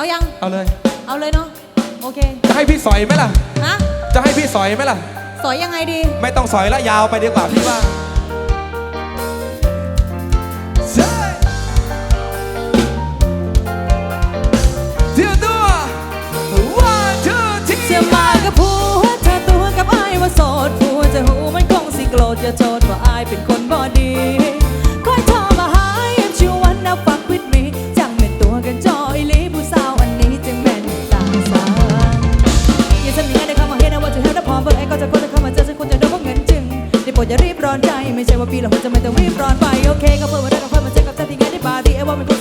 เอายัง เอาเลย เอาเลยเนาะ โอเค จะให้พี่สอยไหมล่ะ ฮะ จะให้พี่สอยไหมล่ะ สอยยังไงดี ไม่ต้องสอยละยาวไปดีกว่าพี่ว่าเจ้ยเดี๋ยวตัว one two three เะมากับผัวเธอตัวกับอายว่าโสดผัวจะหูมันคงสิโกรธอย่าโทษว่าอายเป็นคน ว่าปีละหัวจะไม่ต้องรีบร้อนไปโอเคก็เพิ่มวันแรกกัเพิ่มนมาเจอกับเธอที่งานที่ปาร์ตี้ไอ้ว่ามันน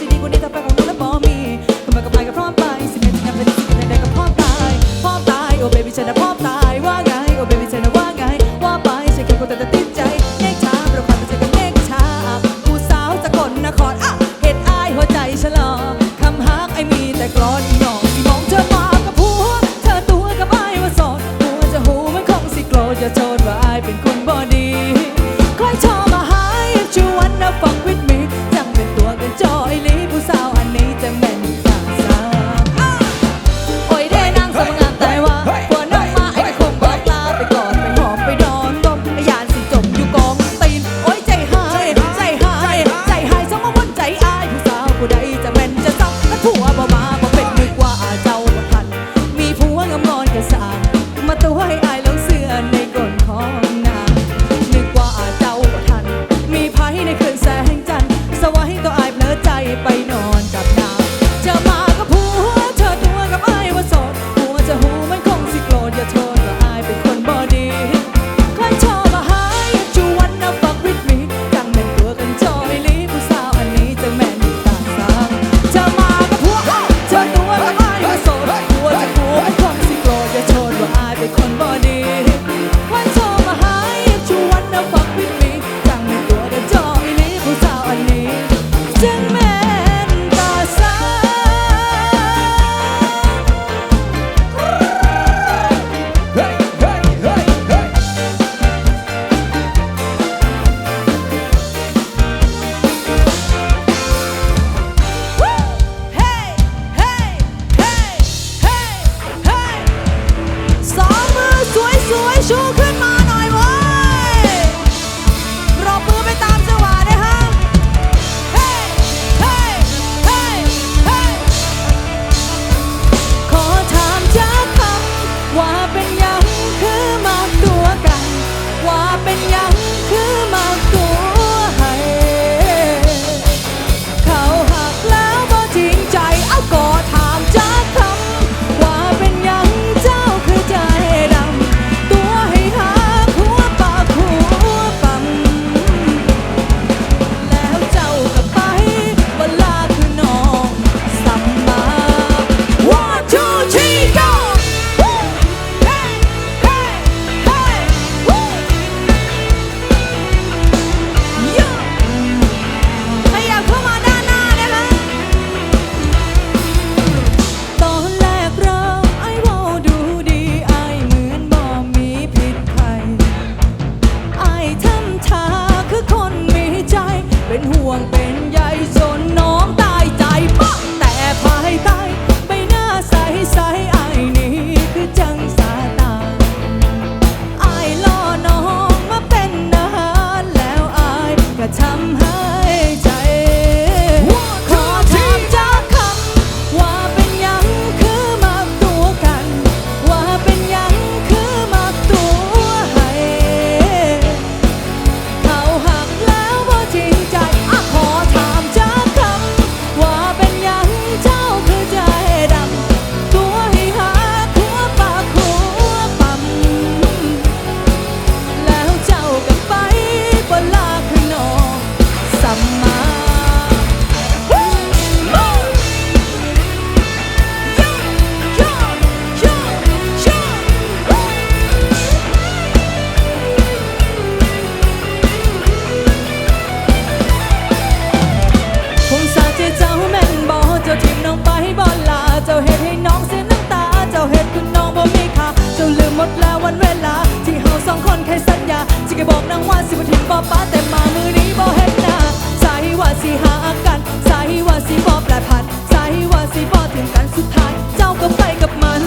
นที่เฮาสองคนเคยสัญญาสิก็บอกนางว่าสิบ่ทิ้งบ่ป้าแต่มามือนี้บ่เห็นหน้าสายว่าสิหากันสายว่าสิบ่แปรผันสายว่าสิบ่ถึงกันสุดท้ายเจ้าก็ไปกับมัน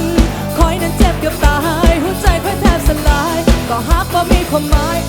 คอยนั้นเจ็บเกือบตายหัวใจค่อแทบสลายก็ฮักบ่มีความหมาย